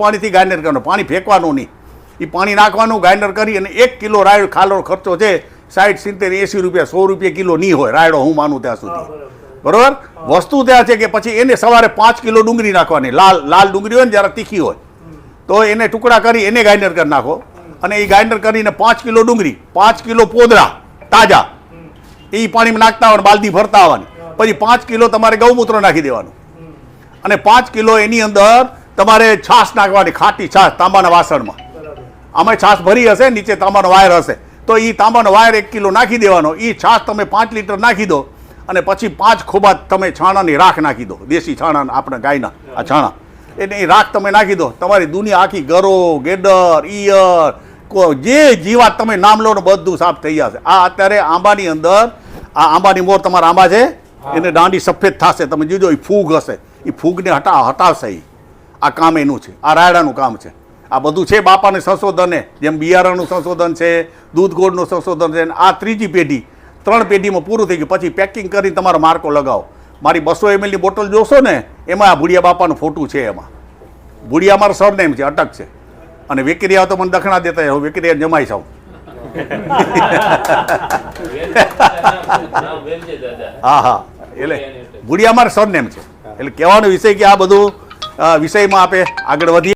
પાણીથી ગાયનર કરવાનું પાણી ફેંકવાનું નહીં. એ પાણી નાખવાનું ગાયનર કરી અને એક કિલો રાયડો ખાલો ખર્ચો છે સાઠ સિત્તેર એંસી રૂપિયા સો રૂપિયા કિલો નહીં હોય રાયડો હું માનું ત્યાં સુધી. બરોબર વસ્તુ ત્યાં છે કે પછી એને સવારે પાંચ કિલો ડુંગળી નાખવાની લાલ લાલ ડુંગળી હોય ને જ્યારે તીખી હોય. તો એને ટુકડા કરી એને ગાયનર કરી નાખો. અને એ ગાયનર કરીને પાંચ કિલો ડુંગળી પાંચ કિલો પોદરા તાજા. એ પાણીમાં નાખતા આવવાનું બાલદી ભરતા આવવાની. પછી પાંચ કિલો તમારે ગૌમૂત્ર નાખી દેવાનું. અને પાંચ કિલો એની અંદર તમારે છાશ નાખવાની ખાટી છાશ તાંબાના વાસણમાં. આમાં છાશ ભરી હશે નીચે તાંબાનો વાયર હશે. તો એ તાંબાનો વાયર એક કિલો નાખી દેવાનો. એ છાશ તમે પાંચ લીટર નાખી દો અને પછી પાંચ ખોબા તમે છાણાની રાખ નાખી દો. દેશી છાણા આપણે ગાયના આ છાણા. એટલે એ રાખ તમે નાખી દો. તમારી દુનિયા આખી ગરો ગેડર ઈયર જે જીવાત તમે નામ લો ને બધું સાફ થઈ જશે. આ અત્યારે આંબાની અંદર આ આંબાની મોર તમારા આંબા છે? એને દાંડી સફેદ થશે. તમે જોજો એ ફૂગ હશે. એ ફૂગને હટા હટાવશે એ આ કામ એનું છે આ રાયડાનું કામ છે. આ બધું છે બાપાને સંશોધને જેમ બિયારણનું સંશોધન છે દૂધ ગોળનું સંશોધન છે આ ત્રીજી પેઢી ત્રણ પેઢીમાં પૂરું થઈ ગયું. પછી પેકિંગ કરી તમારો માર્કો લગાવો. મારી બસો એમએલની બોટલ જોશો ને એમાં આ ભુડિયા બાપાનું ફોટું છે એમાં. ભુડિયા મારો સરનેમ છે અટક છે. અને વેકરિયા તો મને દખણા દેતા હું વેકરિયા જમાઈ છું હા હા. એટલે ભુડિયા મારો સરનેમ છે. એટલે કહેવાનો વિષય કે આ બધું વિષયમાં આપે આગળ વધીએ.